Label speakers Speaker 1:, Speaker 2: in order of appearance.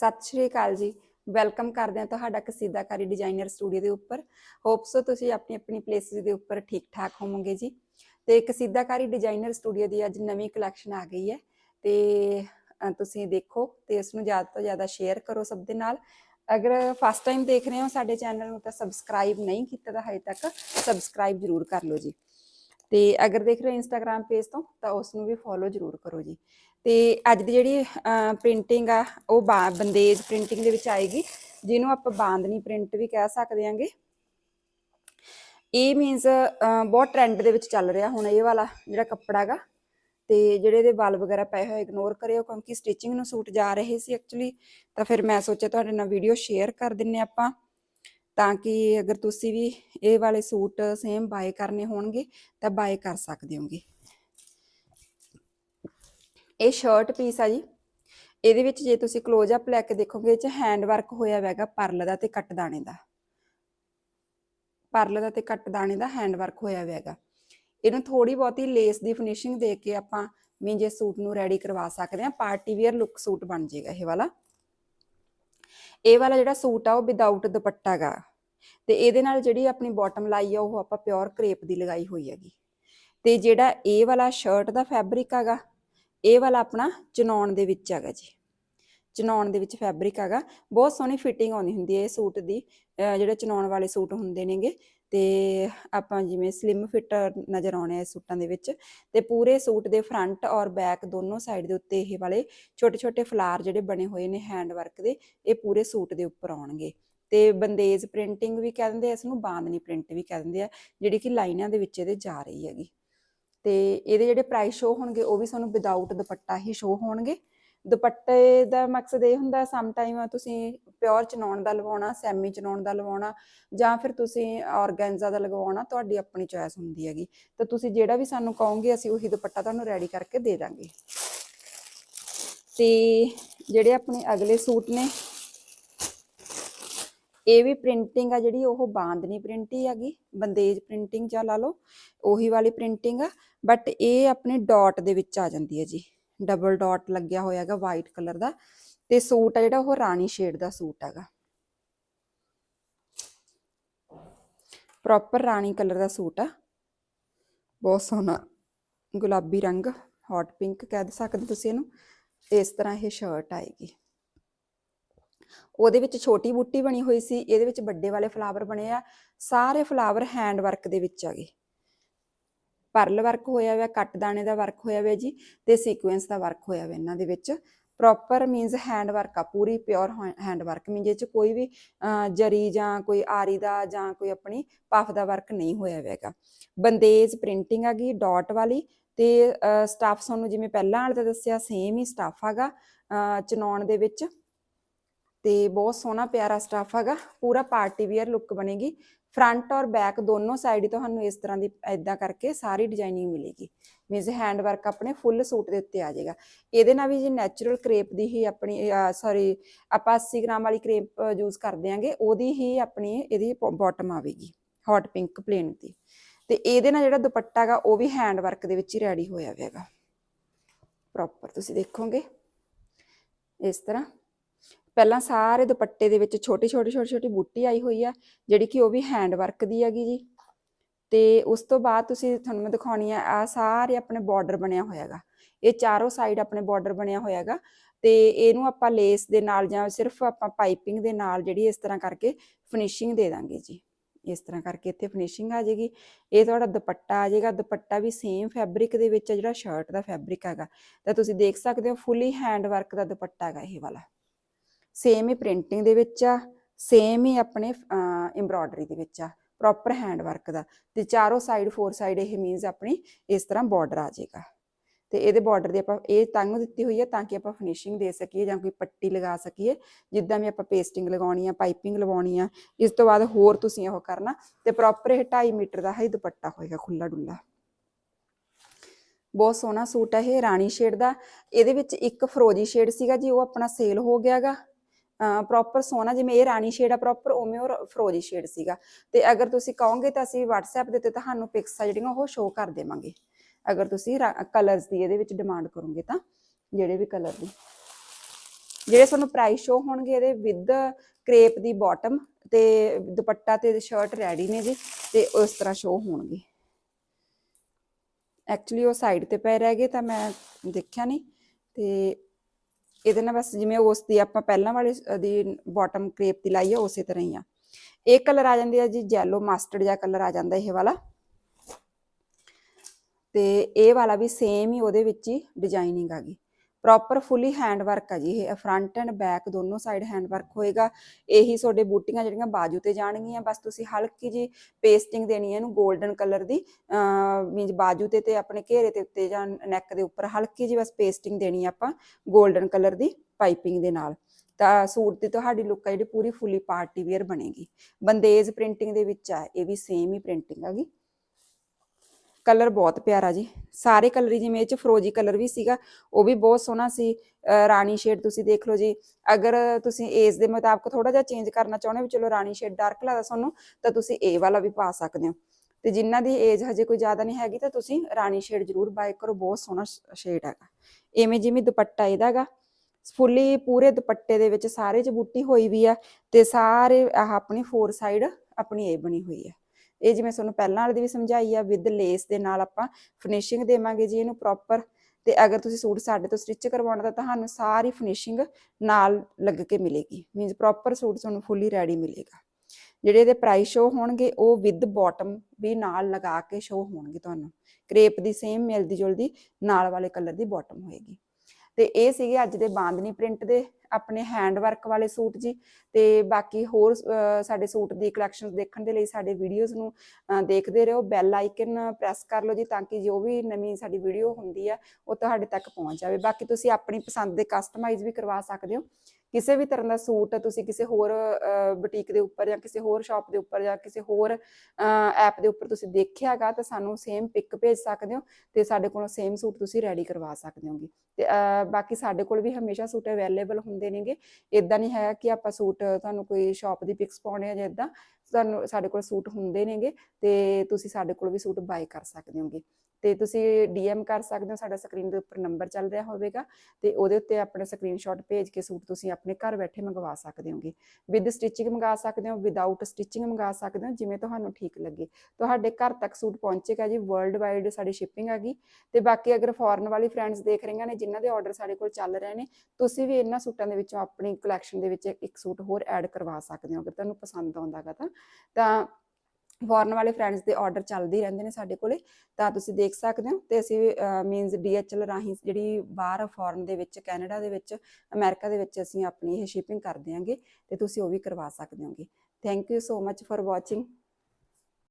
Speaker 1: ਸਤਿ ਸ਼੍ਰੀ ਅਕਾਲ ਜੀ। ਵੈਲਕਮ ਕਰਦੇ ਹਾਂ ਤੁਹਾਡਾ ਕਸੀਦਾਕਾਰੀ ਡਿਜ਼ਾਈਨਰ ਸਟੂਡੀਓ ਦੇ ਉੱਪਰ। ਹੋਪਸ ਤੁਸੀਂ ਆਪਣੀ ਆਪਣੀ ਪਲੇਸਿਸ ਦੇ ਉੱਪਰ ਠੀਕ ਠਾਕ ਹੋਵੋਗੇ ਜੀ। ਤੇ ਕਸੀਦਾਕਾਰੀ ਡਿਜ਼ਾਈਨਰ ਸਟੂਡੀਓ ਦੀ ਅੱਜ ਨਵੀਂ ਕਲੈਕਸ਼ਨ ਆ ਗਈ ਹੈ। ਤੇ ਤੁਸੀਂ ਦੇਖੋ ਤੇ ਇਸ ਨੂੰ ਜ਼ਿਆਦਾ ਤੋਂ ਜ਼ਿਆਦਾ ਸ਼ੇਅਰ ਕਰੋ ਸਭ ਦੇ ਨਾਲ। ਅਗਰ ਫਸਟ ਟਾਈਮ ਦੇਖ ਰਹੇ ਹੋ ਸਾਡੇ ਚੈਨਲ ਨੂੰ ਤਾਂ ਸਬਸਕ੍ਰਾਈਬ ਨਹੀਂ ਕੀਤਾ ਤਾਂ ਹਜੇ ਤੱਕ ਸਬਸਕ੍ਰਾਈਬ ਜ਼ਰੂਰ ਕਰ ਲਓ ਜੀ। ਤੇ ਅਗਰ ਦੇਖ ਰਹੇ ਹੋ ਇੰਸਟਾਗ੍ਰam ਪੇਜ ਤੋਂ ਤਾਂ ਉਸ ਨੂੰ ਵੀ ਫੋਲੋ ਜ਼ਰੂਰ ਕਰੋ ਜੀ। ਤੇ ਅੱਜ ਦੀ ਜਿਹੜੀ ਪ੍ਰਿੰਟਿੰਗ ਆ, ਉਹ ਬਾ- ਬੰਦੇਜ ਪ੍ਰਿੰਟਿੰਗ ਦੇ ਵਿੱਚ ਆਏਗੀ, ਜਿਹਨੂੰ ਆਪਾਂ ਬਾਂਦਨੀ ਪ੍ਰਿੰਟ ਵੀ ਕਹਿ ਸਕਦੇ ਹਾਂਗੇ ਇਹ ਮੀਨਸ ਬਹੁਤ ਟ੍ਰੈਂਡ ਦੇ ਵਿੱਚ ਚੱਲ ਰਿਹਾ ਹੁਣ ਇਹ ਵਾਲਾ ਜਿਹੜਾ ਕੱਪੜਾ ਗਾ, ਤੇ ਜਿਹੜੇ ਇਹਦੇ ਵਾਲ ਵਗੈਰਾ ਪਏ ਹੋਏ ਇਗਨੋਰ ਕਰਿਓ, ਕਿਉਂਕਿ ਸਟਿਚਿੰਗ ਨੂੰ ਸੂਟ ਜਾ ਰਹੇ ਸੀ ਐਕਚੁਅਲੀ ਤਾਂ ਫਿਰ ਮੈਂ ਸੋਚਿਆ ਤੁਹਾਡੇ ਨਾਲ ਵੀਡੀਓ ਸ਼ੇਅਰ ਕਰ ਦਿੰਨੇ ਆਪਾਂ, ਤਾਂ ਕਿ ਅਗਰ ਤੁਸੀਂ ਵੀ ਇਹ ਵਾਲੇ ਸੂਟ ਸੇਮ ਬਾਏ ਕਰਨੇ ਹੋਣਗੇ, ਤਾਂ ਬਾਏ ਕਰ ਸਕਦੇ ਹੋਗੇ। ਇਹ ਸ਼ਰਟ ਪੀਸ ਆ ਜੀ। ਇਹਦੇ ਵਿੱਚ ਜੇ ਤੁਸੀਂ ক্লোਜ਼ ਅਪ ਲੈ ਕੇ ਦੇਖੋਗੇ, ਇਹ ਚ ਹੈਂਡ ਵਰਕ ਹੋਇਆ ਹੋਇਆਗਾ ਪਰਲ ਦਾ ਤੇ ਕੱਟ ਦਾਣੇ ਦਾ। ਪਰਲ ਦਾ ਤੇ ਕੱਟ ਦਾਣੇ ਦਾ ਹੈਂਡ ਵਰਕ ਹੋਇਆ ਹੋਇਆਗਾ ਇਹਨੂੰ ਥੋੜੀ ਬਹੁਤੀ ਲੇਸ ਦੀ ਫਿਨਿਸ਼ਿੰਗ ਦੇ ਕੇ ਆਪਾਂ ਮਿੰਜੇ ਸੂਟ ਨੂੰ ਰੈਡੀ ਕਰਵਾ ਸਕਦੇ ਹਾਂ। ਪਾਰਟੀ ਵੇਅਰ ਲੁੱਕ ਸੂਟ ਬਣ ਜਾਏਗਾ ਇਹ ਵਾਲਾ। ਇਹ ਵਾਲਾ ਜਿਹੜਾ ਸੂਟ ਆ, ਉਹ ਵਿਦਆਊਟ ਦੁਪੱਟਾ ਗਾ। ਤੇ ਇਹਦੇ ਨਾਲ ਜਿਹੜੀ ਆਪਣੀ ਬਾਟਮ ਲਾਈ ਆ, ਉਹ ਆਪਾਂ ਪਿਓਰ ਕਰੇਪ ਦੀ ਲਗਾਈ ਹੋਈ ਹੈਗੀ। ਤੇ ਜਿਹੜਾ ਇਹ ਵਾਲਾ ਸ਼ਰਟ ਦਾ ਫੈਬਰਿਕ ਹੈਗਾ ਇਹ ਵਾਲਾ ਆਪਣਾ ਚਨਾਉਣ ਦੇ ਵਿੱਚ ਹੈਗਾ ਜੀ। ਚਨਾਉਣ ਦੇ ਵਿੱਚ ਫੈਬਰਿਕ ਹੈਗਾ। ਬਹੁਤ ਸੋਹਣੀ ਫਿਟਿੰਗ ਆਉਂਦੀ ਹੁੰਦੀ ਹੈ ਇਹ ਸੂਟ ਦੀ। ਜਿਹੜੇ ਚਨਾਉਣ ਵਾਲੇ ਸੂਟ ਹੁੰਦੇ ਨੇਗੇ। ਤੇ ਆਪਾਂ ਜਿਵੇਂ ਸਲਿਮ ਫਿਟ ਨਜ਼ਰ ਆਉਣੇ ਆ ਇਸ ਸੂਟਾਂ ਦੇ ਵਿੱਚ। ਤੇ ਪੂਰੇ ਸੂਟ ਦੇ ਫਰੰਟ ਔਰ ਬੈਕ ਦੋਨੋਂ ਸਾਈਡ ਦੇ ਉੱਤੇ ਇਹ ਵਾਲੇ ਛੋਟੇ ਛੋਟੇ ਫਲਾਰ ਜਿਹੜੇ ਬਣੇ ਹੋਏ ਨੇ ਹੈਂਡ ਵਰਕ ਦੇ, ਇਹ ਪੂਰੇ ਸੂਟ ਦੇ ਉੱਪਰ ਆਉਣਗੇ। ਤੇ ਬੰਦੇਜ ਪ੍ਰਿੰਟਿੰਗ ਵੀ ਕਹਿ ਦਿੰਦੇ ਆ, ਇਸ ਨੂੰ ਬਾਂਦਨੀ ਪ੍ਰਿੰਟ ਵੀ ਕਹਿ ਦਿੰਦੇ ਆ, ਜਿਹੜੀ ਕਿ ਲਾਈਨਾਂ ਦੇ ਵਿੱਚ ਇਹਦੇ ਜਾ ਰਹੀ ਹੈਗੀ। ਤੇ ਇਹਦੇ ਜਿਹੜੇ ਪ੍ਰਾਈਸ ਸ਼ੋ ਹੋਣਗੇ, ਉਹ ਵੀ ਤੁਹਾਨੂੰ ਵਿਦਆਊਟ ਦੁਪੱਟਾ ਹੀ ਸ਼ੋ ਹੋਣਗੇ। ਦੁਪੱਟੇ ਦਾ ਮਕਸਦ ਇਹ ਹੁੰਦਾ ਸਮ ਟਾਈਮ ਤੁਸੀਂ ਪਿਓਰ ਚਨਾਉਣ ਦਾ ਲਵਾਉਣਾ ਸੈਮੀ ਚਨਾਉਣ ਦਾ ਲਵਾਉਣਾ, ਜਾਂ ਫਿਰ ਤੁਸੀਂ ਆਰਗੈਂਜ਼ਾ ਦਾ ਲਗਵਾਉਣਾ, ਤੁਹਾਡੀ ਆਪਣੀ ਚੋਇਸ ਹੁੰਦੀ ਹੈਗੀ। ਤਾਂ ਤੁਸੀਂ ਜਿਹੜਾ ਵੀ ਸਾਨੂੰ ਕਹੋਗੇ, ਅਸੀਂ ਉਹੀ ਦੁਪੱਟਾ ਤੁਹਾਨੂੰ ਰੈਡੀ ਕਰਕੇ ਦੇ ਦਾਂਗੇ। ਤੇ ਜਿਹੜੇ ਆਪਣੇ ਅਗਲੇ ਸੂਟ ਨੇ, ਇਹ ਵੀ ਪ੍ਰਿੰਟਿੰਗ ਆ ਜਿਹੜੀ, ਉਹ ਬਾਂਦਨੀ ਪ੍ਰਿੰਟ ਹੀ ਹੈਗੀ, ਬੰਦੇਜ ਪ੍ਰਿੰਟਿੰਗ ਜਾਂ ਲਾ ਲਓ, ਉਹੀ ਵਾਲੀ ਪ੍ਰਿੰਟਿੰਗ ਆ। ਬਟ ਇਹ ਆਪਣੇ ਡਾਟ ਦੇ ਵਿੱਚ ਆ ਜਾਂਦੀ ਹੈ ਜੀ। ਡਬਲ ਡਾਟ ਲੱਗਿਆ ਹੋਇਆ ਹੈਗਾ ਵਾਈਟ ਕਲਰ ਦਾ ਤੇ ਸੂਟ ਆ ਜਿਹੜਾ ਉਹ ਰਾਣੀ ਸ਼ੇਡ ਦਾ ਸੂਟ ਹੈਗਾ। ਪ੍ਰੋਪਰ ਰਾਣੀ ਕਲਰ ਦਾ ਸੂਟ ਆ। ਬਹੁਤ ਸੋਹਣਾ ਗੁਲਾਬੀ ਰੰਗ ਹੌਟ ਪਿੰਕ ਕਹਿ ਸਕਦੇ ਤੁਸੀਂ ਇਹਨੂੰ। ਇਸ ਤਰ੍ਹਾਂ ਇਹ ਸ਼ਰਟ ਆਏਗੀ। ਉਹਦੇ ਵਿੱਚ ਛੋਟੀ ਬੂਟੀ ਬਣੀ ਹੋਈ ਸੀ, ਇਹਦੇ ਵਿੱਚ ਵੱਡੇ ਵਾਲੇ ਫਲਾਵਰ ਬਣੇ ਆ। ਸਾਰੇ ਫਲਾਵਰ ਹੈਂਡ ਵਰਕ ਦੇ ਵਿੱਚ ਆ ਗਏ ਪਰਲ ਵਰਕ ਹੋਇਆ ਹੋਇਆ ਕੱਟ ਦਾਣੇ ਦਾ ਵਰਕ ਹੋਇਆ ਹੋਇਆ ਜੀ ਤੇ ਸੀਕੁਐਂਸ ਦਾ ਵਰਕ ਹੋਇਆ ਹੋਇਆ ਇਹਨਾਂ ਦੇ ਵਿੱਚ। ਪ੍ਰੋਪਰ ਮੀਨਸ ਹੈਂਡ ਵਰਕ ਆ, ਪੂਰੀ ਪਿਓਰ ਹੈਂਡ ਵਰਕ ਮੀਨਸ ਇਹ ਚ ਕੋਈ ਵੀ ਜਰੀ ਜਾਂ ਕੋਈ ਆਰੀ ਦਾ ਜਾਂ ਕੋਈ ਆਪਣੀ ਪਫ ਦਾ ਵਰਕ ਨਹੀਂ ਹੋਇਆ ਹੋਇਆ ਹੈਗਾ। ਬੰਦੇਜ ਪ੍ਰਿੰਟਿੰਗ ਹੈਗੀ ਡਾਟ ਵਾਲੀ ਤੇ ਸਟਾਫ ਸਾਨੂੰ ਜਿਵੇਂ ਪਹਿਲਾਂ ਵਾਲੇ ਦਾ ਦੱਸਿਆ ਸੇਮ ਹੀ ਸਟਾਫ ਹੈਗਾ ਚਨਾਉਣ ਦੇ ਵਿੱਚ। ਤੇ ਬਹੁਤ ਸੋਹਣਾ ਪਿਆਰਾ ਸਟਾਫ ਹੈਗਾ, ਪੂਰਾ ਪਾਰਟੀ ਵੇਅਰ ਲੁੱਕ ਬਣੇਗੀ। ਫਰੰਟ ਔਰ ਬੈਕ ਦੋਨੋਂ ਸਾਈਡ ਹੀ ਤੁਹਾਨੂੰ ਇਸ ਤਰ੍ਹਾਂ ਦੀ ਐਦਾਂ ਕਰਕੇ ਸਾਰੀ ਡਿਜ਼ਾਈਨਿੰਗ ਮਿਲੇਗੀ। ਮੀਨਸ ਹੈਂਡ ਵਰਕ ਆਪਣੇ ਫੁੱਲ ਸੂਟ ਦੇ ਉੱਤੇ ਆ ਜਾਏਗਾ। ਇਹਦੇ ਨਾਲ ਵੀ ਜੀ ਨੈਚੁਰਲ ਕਰੇਪ ਦੀ ਹੀ ਆਪਣੀ ਸੌਰੀ ਆਪਾਂ 80 ਗ੍ਰਾਮ ਵਾਲੀ ਕਰੇਪ ਯੂਜ਼ ਕਰਦੇ ਆਂਗੇ ਉਹਦੀ ਹੀ ਆਪਣੀ ਇਹਦੀ ਬਾਟਮ ਆਵੇਗੀ ਹੌਟ ਪਿੰਕ ਪਲੇਨ ਦੀ। ਤੇ ਇਹਦੇ ਨਾਲ ਜਿਹੜਾ ਦੁਪੱਟਾ ਗਾ ਉਹ ਵੀ ਹੈਂਡ ਵਰਕ ਦੇ ਵਿੱਚ ਹੀ ਰੈਡੀ ਹੋਇਆ ਹੋਵੇਗਾ ਪ੍ਰੋਪਰ ਤੁਸੀਂ ਦੇਖੋਗੇ। ਇਸ ਤਰ੍ਹਾਂ। ਪਹਿਲਾਂ ਸਾਰੇ ਦੁਪੱਟੇ ਦੇ ਵਿੱਚ ਛੋਟੀ ਛੋਟੀ ਛੋਟੀ ਛੋਟੀ ਬੂਟੀ ਆਈ ਹੋਈ ਆ, ਜਿਹੜੀ ਕਿ ਉਹ ਵੀ ਹੈਂਡ ਵਰਕ ਦੀ ਹੈਗੀ ਜੀ। ਤੇ ਉਸ ਤੋਂ ਬਾਅਦ ਤੁਸੀਂ, ਤੁਹਾਨੂੰ ਮੈਂ ਦਿਖਾਉਣੀ ਆ ਆ ਸਾਰੇ ਆਪਣੇ ਬਾਰਡਰ ਬਣਿਆ ਹੋਇਆਗਾ ਇਹ ਚਾਰੋਂ ਸਾਈਡ ਆਪਣੇ ਬਾਰਡਰ ਬਣਿਆ ਹੋਇਆਗਾ ਤੇ ਇਹਨੂੰ ਆਪਾਂ ਲੇਸ ਦੇ ਨਾਲ ਜਾਂ ਸਿਰਫ ਆਪਾਂ ਪਾਈਪਿੰਗ ਦੇ ਨਾਲ ਜਿਹੜੀ ਇਸ ਤਰ੍ਹਾਂ ਕਰਕੇ ਫਿਨਿਸ਼ਿੰਗ ਦੇ ਦਾਂਗੇ ਜੀ। ਇਸ ਤਰ੍ਹਾਂ ਕਰਕੇ ਇੱਥੇ ਫਿਨਿਸ਼ਿੰਗ ਆ ਜਾਏਗੀ ਇਹ ਤੁਹਾਡਾ ਦੁਪੱਟਾ ਆ ਜਾਏਗਾ ਦੁਪੱਟਾ ਵੀ ਸੇਮ ਫੈਬਰਿਕ ਦੇ ਵਿੱਚ ਜਿਹੜਾ ਸ਼ਰਟ ਦਾ ਫੈਬਰਿਕ ਹੈਗਾ। ਤਾਂ ਤੁਸੀਂ ਦੇਖ ਸਕਦੇ ਹੋ ਫੁੱਲੀ ਹੈਂਡ ਵਰਕ ਦਾ ਦੁਪੱਟਾ ਹੈਗਾ ਇਹ ਵਾਲਾ। ਸੇਮ ਹੀ ਪ੍ਰਿੰਟਿੰਗ ਦੇ ਵਿੱਚ ਆ ਸੇਮ ਹੀ ਆਪਣੇ ਐਮਬ੍ਰੋਇਡਰੀ ਦੇ ਵਿੱਚ ਆ ਪ੍ਰੋਪਰ ਹੈਂਡ ਵਰਕ ਦਾ। ਤੇ ਚਾਰੋਂ ਸਾਈਡ ਫੋਰ ਸਾਈਡ ਇਹ ਮੀਨਸ ਆਪਣੀ ਇਸ ਤਰ੍ਹਾਂ ਬਾਰਡਰ ਆ ਜਾਏਗਾ। ਤੇ ਇਹਦੇ ਬਾਰਡਰ ਦੇ ਆਪਾਂ ਇਹ ਤੰਗ ਦਿੱਤੀ ਹੋਈ ਹੈ ਤਾਂ ਕਿ ਆਪਾਂ ਫਿਨਿਸ਼ਿੰਗ ਦੇ ਸਕੀਏ ਜਾਂ ਕੋਈ ਪੱਟੀ ਲਗਾ ਸਕੀਏ। ਜਿੱਦਾਂ ਵੀ ਆਪਾਂ ਪੇਸਟਿੰਗ ਲਗਾਉਣੀ ਆ ਪਾਈਪਿੰਗ ਲਗਾਉਣੀ ਆ, ਇਸ ਤੋਂ ਬਾਅਦ ਹੋਰ ਤੁਸੀਂ ਉਹ ਕਰਨਾ ਤੇ ਪ੍ਰੋਪਰ ਇਹ 2.5 ਮੀਟਰ ਦਾ ਹੀ ਦੁਪੱਟਾ ਹੋਏਗਾ ਖੁੱਲਾ ਡੁੱਲਾ ਬਹੁਤ ਸੋਹਣਾ ਸੂਟ ਹੈ ਇਹ, ਰਾਣੀ ਸ਼ੇਡ ਦਾ। ਇਹਦੇ ਵਿੱਚ ਇੱਕ ਫਰੋਜੀ ਸ਼ੇਡ ਸੀਗਾ ਜੀ, ਉਹ ਆਪਣਾ ਸੇਲ ਹੋ ਗਿਆਗਾ। ਪ੍ਰੋਪਰ ਸੋਹਣਾ ਜਿਵੇਂ ਇਹ ਰਾਣੀ ਸ਼ੇਡ ਆ ਪ੍ਰੋਪਰ ਉਵੇਂ ਉਹ ਫਰੋਜੀ ਸ਼ੇਡ ਸੀਗਾ। ਤੇ ਅਗਰ ਤੁਸੀਂ ਕਹੋਗੇ ਤਾਂ ਅਸੀਂ WhatsApp ਦੇ ਉੱਤੇ ਤੁਹਾਨੂੰ ਪਿਕਸ ਜਿਹੜੀਆਂ ਉਹ ਸ਼ੋਅ ਕਰ ਦੇਵਾਂਗੇ। ਅਗਰ ਤੁਸੀਂ ਕਲਰਸ ਦੀ ਇਹਦੇ ਵਿੱਚ ਡਿਮਾਂਡ ਕਰੋਗੇ ਤਾਂ, ਜਿਹੜੇ ਵੀ ਕਲਰ ਦੀ। ਜਿਹੜੇ ਤੁਹਾਨੂੰ ਪ੍ਰਾਈਸ ਸ਼ੋ ਹੋਣਗੇ ਇਹਦੇ ਵਿਦ ਕ੍ਰੇਪ ਦੀ ਬਾਟਮ ਤੇ ਦੁਪੱਟਾ ਤੇ ਸ਼ਰਟ ਰੈਡੀ ਨੇ ਜੀ, ਤੇ ਉਸ ਤਰ੍ਹਾਂ ਸ਼ੋ ਹੋਣਗੇ। ਐਕਚੁਅਲੀ ਉਹ ਸਾਈਡ ਤੇ ਪਏ ਰਹਿ ਗਏ ਤਾਂ ਮੈਂ ਦੇਖਿਆ ਨਹੀਂ, ਤੇ ਇਹਦੇ ਨਾਲ ਬਸ ਜਿਵੇਂ ਉਸ ਦੀ ਆਪਾਂ ਪਹਿਲਾਂ ਵਾਲੀ ਸ- ਦੀ ਬਾਟਮ ਕ੍ਰੇਪ ਦੀ ਲਾਈ ਆ, ਉਸੇ ਤਰ੍ਹਾਂ ਹੀ ਆ। ਇਹ ਕਲਰ ਆ ਜਾਂਦੇ ਆ ਜੀ ਜੈਲੋ ਮਸਟਰਡ ਜਿਹਾ ਕਲਰ ਆ ਜਾਂਦਾ ਇਹ ਵਾਲਾ। ਤੇ ਇਹ ਵਾਲਾ ਵੀ ਸੇਮ ਹੀ ਉਹਦੇ ਵਿੱਚ ਹੀ ਡਿਜ਼ਾਈਨਿੰਗ ਆ ਗਈ। ਪ੍ਰੋਪਰ ਫੁੱਲੀ ਹੈਂਡ ਵਰਕ ਆ ਜੀ ਇਹ ਫਰੰਟ ਐਂਡ ਬੈਕ ਦੋਨੋਂ ਸਾਈਡ ਹੈਂਡ ਵਰਕ ਹੋਏਗਾ। ਇਹੀ ਤੁਹਾਡੇ ਬੂਟੀਆਂ ਜਿਹੜੀਆਂ ਬਾਜੂ ਤੇ ਜਾਣਗੀਆਂ, ਬਸ ਤੁਸੀਂ ਹਲਕੀ ਜੀ ਪੇਸਟਿੰਗ ਦੇਣੀ ਹੈ ਇਹਨੂੰ 골ਡਨ ਕਲਰ ਦੀ ਮੀਨਸ ਬਾਜੂ ਤੇ ਤੇ ਆਪਣੇ ਘੇਰੇ ਤੇ ਉੱਤੇ ਜਾਂ ਨੈਕ ਦੇ ਉੱਪਰ ਹਲਕੀ ਜੀ ਬਸ ਪੇਸਟਿੰਗ ਦੇਣੀ ਆਪਾਂ 골ਡਨ ਕਲਰ ਦੀ ਪਾਈਪਿੰਗ ਦੇ ਨਾਲ। ਤਾਂ ਸੂਟ ਦੀ ਤੁਹਾਡੀ ਲੁੱਕ ਆ ਜਿਹੜੀ ਪੂਰੀ ਫੁੱਲੀ ਪਾਰਟੀ ਵੇਅਰ ਬਣੇਗੀ। ਬੰਦੇਜ ਪ੍ਰਿੰਟਿੰਗ ਦੇ ਵਿੱਚ ਆ, ਇਹ ਵੀ ਸੇਮ ਹੀ ਪ੍ਰਿੰਟਿੰਗ ਹੈਗੀ ਕਲਰ ਬਹੁਤ ਪਿਆਰਾ ਜੀ। ਸਾਰੇ ਕਲਰ ਹੀ ਜਿਵੇਂ ਇਹ ਚ ਫਰੋਜੀ ਕਲਰ ਵੀ ਸੀਗਾ, ਉਹ ਵੀ ਬਹੁਤ ਸੋਹਣਾ ਸੀ। ਰਾਣੀ ਸ਼ੇਡ ਤੁਸੀਂ ਦੇਖ ਲਓ ਜੀ। ਅਗਰ ਤੁਸੀਂ ਏਜ ਦੇ ਮੁਤਾਬਕ ਥੋੜਾ ਜਿਹਾ ਚੇਂਜ ਕਰਨਾ ਚਾਹੁੰਦੇ ਹੋ ਚਲੋ ਰਾਣੀ ਸ਼ੇਡ ਡਾਰਕ ਲੱਗਦਾ ਤੁਹਾਨੂੰ, ਤਾਂ ਤੁਸੀਂ ਇਹ ਵਾਲਾ ਵੀ ਪਾ ਸਕਦੇ ਹੋ। ਤੇ ਜਿਨ੍ਹਾਂ ਦੀ ਏਜ ਹਜੇ ਕੋਈ ਜ਼ਿਆਦਾ ਨਹੀਂ ਹੈਗੀ, ਤਾਂ ਤੁਸੀਂ ਰਾਣੀ ਸ਼ੇਡ ਜ਼ਰੂਰ ਬਾਈ ਕਰੋ, ਬਹੁਤ ਸੋਹਣਾ ਸ਼ੇਡ ਹੈਗਾ। ਇਵੇਂ ਜਿਵੇਂ ਦੁਪੱਟਾ ਇਹਦਾ ਹੈਗਾ। ਫੁੱਲੀ ਪੂਰੇ ਦੁਪੱਟੇ ਦੇ ਵਿੱਚ ਸਾਰੇ ਚ ਬੂਟੀ ਹੋਈ ਵੀ ਆ, ਤੇ ਸਾਰੇ ਆਹ ਆਪਣੀ ਫੋਰ ਸਾਈਡ ਆਪਣੀ ਇਹ ਬਣੀ ਹੋਈ ਹੈ ਇਹ ਜਿਵੇਂ ਤੁਹਾਨੂੰ ਪਹਿਲਾਂ ਵਾਲੀ ਦੀ ਵੀ ਸਮਝਾਈ ਆ ਵਿਦ ਲੇਸ ਦੇ ਨਾਲ ਆਪਾਂ ਫਿਨਿਸ਼ਿੰਗ ਦੇਵਾਂਗੇ ਜੀ ਇਹਨੂੰ ਪ੍ਰੋਪਰ ਤੇ ਅਗਰ ਤੁਸੀਂ ਸੂਟ ਸਾਡੇ ਤੋਂ ਸਟਿਚ ਕਰਵਾਉਣਾ ਤਾਂ ਤੁਹਾਨੂੰ ਸਾਰੀ ਫਿਨਿਸ਼ਿੰਗ ਨਾਲ ਲੱਗ ਕੇ ਮਿਲੇਗੀ ਮੀਨਸ ਪ੍ਰੋਪਰ ਸੂਟ ਤੁਹਾਨੂੰ ਫੁੱਲੀ ਰੈਡੀ ਮਿਲੇਗਾ। ਜਿਹੜੇ ਇਹਦੇ ਪ੍ਰਾਈਸ ਸ਼ੋ ਹੋਣਗੇ, ਉਹ ਵਿਦ ਬਾਟਮ ਵੀ ਨਾਲ ਲਗਾ ਕੇ ਸ਼ੋ ਹੋਣਗੇ ਤੁਹਾਨੂੰ। ਕ੍ਰੇਪ ਦੀ ਸੇਮ ਮਿਲਦੀ ਜੁਲਦੀ ਨਾਲ ਵਾਲੇ ਕਲਰ ਦੀ ਬਾਟਮ ਹੋਏਗੀ। ਤੇ ਇਹ ਸੀਗੇ ਅੱਜ ਦੇ ਬਾਂਦਨੀ ਪ੍ਰਿੰਟ ਦੇ ਆਪਣੇ ਹੈਂਡ ਵਰਕ ਵਾਲੇ ਸੂਟ ਜੀ। ਤੇ ਬਾਕੀ ਹੋਰ ਸਾਡੇ ਸੂਟ ਦੀ ਕਲੈਕਸ਼ਨਸ ਦੇਖਣ ਦੇ ਲਈ ਸਾਡੇ ਵੀਡੀਓਜ਼ ਨੂੰ ਦੇਖਦੇ ਰਹੋ। ਬੈਲ ਆਈਕਨ ਪ੍ਰੈਸ ਕਰ ਲਓ ਜੀ ਤਾਂ ਕਿ ਜੋ ਵੀ ਨਵੀਂ ਸਾਡੀ ਵੀਡੀਓ ਹੁੰਦੀ ਆ, ਉਹ ਤੁਹਾਡੇ ਤੱਕ ਪਹੁੰਚ ਜਾਵੇ। ਬਾਕੀ ਤੁਸੀਂ ਆਪਣੀ ਪਸੰਦ ਦੇ ਕਸਟਮਾਈਜ਼ ਵੀ ਕਰਵਾ ਸਕਦੇ ਹੋ। ਕਿਸੇ ਵੀ ਤਰ੍ਹਾਂ ਦਾ ਸੂਟ ਤੁਸੀਂ ਕਿਸੇ ਹੋਰ ਬੁਟੀਕ ਦੇ ਉੱਪਰ ਜਾਂ ਕਿਸੇ ਹੋਰ ਸ਼ਾਪ ਦੇ ਉੱਪਰ ਜਾਂ ਕਿਸੇ ਹੋਰ ਐਪ ਦੇ ਉੱਪਰ ਤੁਸੀਂ ਦੇਖਿਆਗਾ ਤਾਂ ਸਾਨੂੰ ਸੇਮ ਪਿਕ ਭੇਜ ਸਕਦੇ ਹੋ ਤੇ ਸਾਡੇ ਕੋਲੋਂ ਸੇਮ ਸੂਟ ਤੁਸੀਂ ਰੈਡੀ ਕਰਵਾ ਸਕਦੇ ਹੋਗੇ। ਤੇ ਬਾਕੀ ਸਾਡੇ ਕੋਲ ਵੀ ਹਮੇਸ਼ਾ ਸੂਟ ਅਵੇਲੇਬਲ ਹੁੰਦੇ ਨੇਗੇ। ਇਦਾਂ ਨਹੀਂ ਹੈ ਕਿ ਆਪਾਂ ਸੂਟ ਤੁਹਾਨੂੰ ਕੋਈ ਸ਼ਾਪ ਦੀ ਪਿਕਸ ਪਾਉਣੇ ਆ ਜਾਂ ਇਦਾਂ ਤੁਹਾਨੂੰ ਸਾਡੇ ਕੋਲ ਸੂਟ ਹੁੰਦੇ ਨੇਗੇ ਤੇ ਤੁਸੀਂ ਸਾਡੇ ਕੋਲ ਵੀ ਸੂਟ ਬਾਈ ਕਰ ਸਕਦੇ ਹੋਗੇ। ਤੇ ਤੁਸੀਂ ਡੀਐਮ ਕਰ ਸਕਦੇ ਹੋ, ਸਾਡਾ ਸਕਰੀਨ ਦੇ ਉੱਪਰ ਨੰਬਰ ਚੱਲ ਰਿਹਾ ਹੋਵੇਗਾ ਤੇ ਉਹਦੇ ਉੱਤੇ ਆਪਣਾ ਸਕਰੀਨਸ਼ਾਟ ਭੇਜ ਕੇ ਸੂਟ ਤੁਸੀਂ ਆਪਣੇ ਘਰ ਬੈਠੇ ਮੰਗਵਾ ਸਕਦੇ ਹੋਗੇ। ਵਿਦ ਸਟਿਚਿੰਗ ਮੰਗਾ ਸਕਦੇ ਹੋ ਵਿਦਆਊਟ ਸਟਿਚਿੰਗ ਮੰਗਾ ਸਕਦੇ ਹੋ, ਜਿਵੇਂ ਤੁਹਾਨੂੰ ਠੀਕ ਲੱਗੇ। ਤੁਹਾਡੇ ਘਰ ਤੱਕ ਸੂਟ ਪਹੁੰਚੇਗਾ ਜੀ ਵਰਲਡ ਵਾਈਡ ਸਾਡੀ ਸ਼ਿਪਿੰਗ ਹੈਗੀ ਤੇ ਬਾਕੀ ਅਗਰ ਫੋਰਨ ਵਾਲੀ ਫਰੈਂਡਸ ਦੇਖ ਰਹੀਆਂ ਨੇ, ਜਿਨ੍ਹਾਂ ਦੇ ਆਰਡਰ ਸਾਡੇ ਕੋਲ ਚੱਲ ਰਹੇ ਨੇ, ਤੁਸੀਂ ਵੀ ਇਹਨਾਂ ਸੂਟਾਂ ਦੇ ਵਿੱਚੋਂ ਆਪਣੀ ਕਲੈਕਸ਼ਨ ਦੇ ਵਿੱਚ ਇੱਕ ਸੂਟ ਹੋਰ ਐਡ ਕਰਵਾ ਸਕਦੇ ਹੋ, ਅਗਰ ਤੁਹਾਨੂੰ ਪਸੰਦ ਆਉਂਦਾਗਾ ਤਾਂ। ਤਾਂ ਫੋਰਨ ਵਾਲੇ ਫਰੈਂਡਸ ਦੇ ਆਰਡਰ ਚੱਲਦੇ ਹੀ ਰਹਿੰਦੇ ਨੇ ਸਾਡੇ ਕੋਲੇ, ਤਾਂ ਤੁਸੀਂ ਦੇਖ ਸਕਦੇ ਹੋ, ਤੇ ਅਸੀਂ ਮੀਨਸ ਡੀਐਚਐਲ ਰਾਹੀਂ ਜਿਹੜੀ ਬਾਹਰ ਫੋਰਨ ਦੇ ਵਿੱਚ, ਕੈਨੇਡਾ ਦੇ ਵਿੱਚ, ਅਮਰੀਕਾ ਦੇ ਵਿੱਚ ਅਸੀਂ ਆਪਣੀ ਇਹ ਸ਼ਿਪਿੰਗ ਕਰ ਦਿਆਂਗੇ ਤੇ ਤੁਸੀਂ ਉਹ ਵੀ ਕਰਵਾ ਸਕਦੇ ਹੋਗੇ। Thank you so much for watching